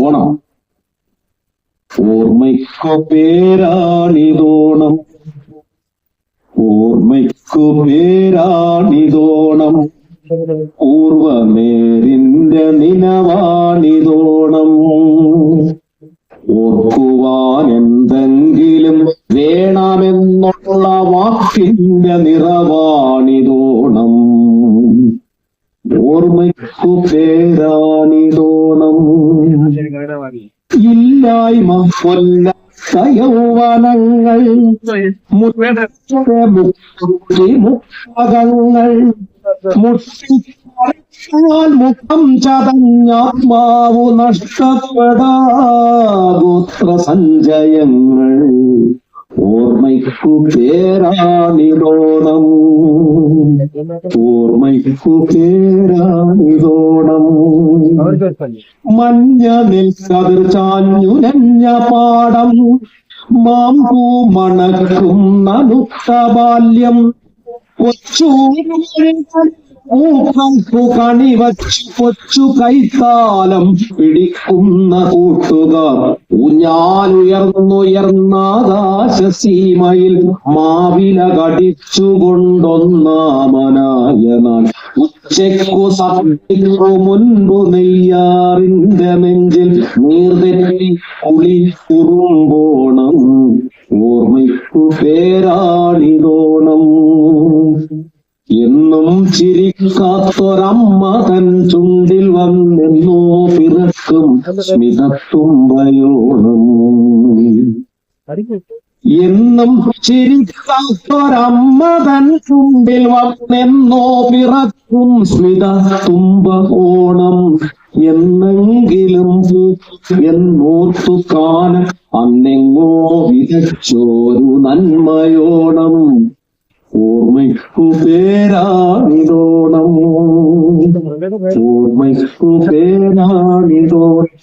ഓണം ഓർമ്മയ്ക്കു പേരാണിതോണം. ഓർമ്മയ്ക്കു പേരാണിതോണം. പൂർവമേരിന്റെ നിലവാണിതോണം. ഓർക്കുവാൻ എന്തെങ്കിലും വേണമെന്നുള്ള വാക്കിന്റെ നിറവാണിതോണം. ഓർമ്മയ്ക്കു പേരാണിതോണം. ഇല്ലായ്മ കൊല്ല യൗവനങ്ങൾ മുഖങ്ങൾ മുട്ടിക്കാൻ മുഖം ചതഞ്ഞാത്മാവു നഷ്ടപ്പെടാഗോത്ര സഞ്ചയങ്ങൾ ഓർമ്മയ്ക്കു പേരാണിതോണം ഓർമ്മയ്ക്കു പേരാണിതോണം മഞ്ഞ ചാഞ്ഞു നഞ്ഞ പാടം. മാമ്പൂ മണക്കും നനുത്ത ബാല്യം. കൊച്ചു പൂക്കൾക്കു കണിവച്ചു കൊച്ചു കൈത്താലം പിടിക്കുന്ന കൂട്ടുകാർ. ഊഞ്ഞാലുയർന്നുയർന്നാകാശസീമയിൽ മാവില കടിച്ചുകൊണ്ടൊന്നാമനായ നാൾ ഉച്ചയ്ക്കു സത്യു മുൻപു നെയ്യാറിന്റെ നെഞ്ചിൽ നീർതെറ്റി കുളി കുറുമ്പോണം. ഓർമ്മയ്ക്കു പേരാണിതോണം എന്നും ചിരിക്കാത്തൊരമ്മ തൻ ചുണ്ടിൽ വന്നെന്നോ പിറക്കും സ്മിതത്തുമ്പയോണം എന്നും ചിരിക്കാത്തൊരമ്മ തൻ ചുണ്ടിൽ വന്നെന്നോ പിറക്കും സ്മിത തുമ്പ ഓണം എന്നെങ്കിലും എന്നോത്തു കാണ അന്നെങ്ങോ വിതച്ചോരു നന്മയോണം. உபேராணிதோணம் கூர்மை உபேராணிதோணம்